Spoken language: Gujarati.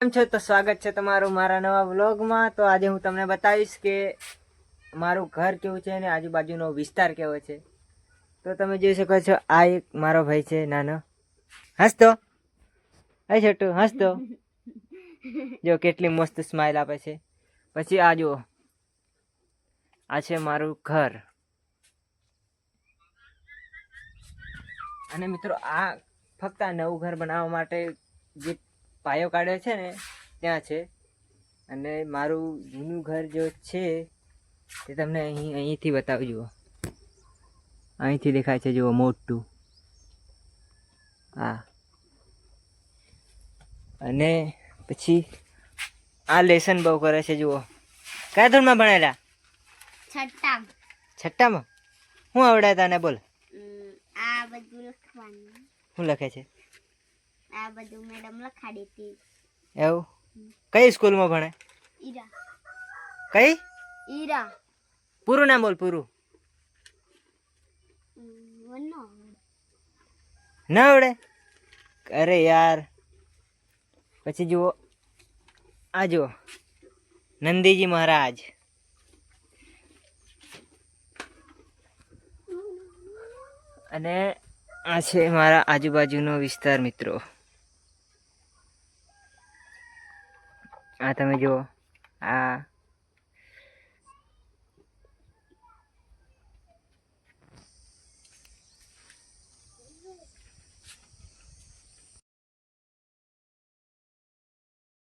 કેમ છો? તો સ્વાગત છે તમારું મારા નવા વ્લોગમાં. તો આજે હું તમને બતાવીશ કે મારું ઘર કેવું છે અને આજુબાજુનો વિસ્તાર કેવો છે. તો તમે જોઈ શકો છો, આ એક મારો ભાઈ છે, નાનો. હસતો? હે છોટુ, હસતો? જો કેટલી મસ્ત સ્માઇલ આપે છે. પછી આ જુઓ. આ છે મારું ઘર. અને મિત્રો, આ ફક્ત આ નવું ઘર બનાવવા માટે જે પાયો કાઢ્યો છે ને ત્યાં છે. અને મારું જૂનું ઘર જો છે તે તમને અહીં અહીંથી બતાવું જુઓ અહીંથી દેખાય છે જુઓ મોટું. હા. અને પછી આ લેસન બહુ કરે છે જુઓ. કયા ધોરણમાં ભણેલા? છઠ્ઠા છઠ્ઠામાં? શું આવડે તને બોલ. આ બધું લખવાનું. શું લખે છે? આ બધું મેડમ લખાડી હતી. એવું? કઈ સ્કૂલમાં ભણે? ઈરા. કઈ? ઈરા. પૂરું નામ બોલ પૂરું. ના આવડે? અરે યાર. પછી જુઓ. આ જુઓ. નંદીજી મહારાજ. અને આ છે મારા આજુબાજુનો વિસ્તાર મિત્રો. આ તમે જુઓ. આ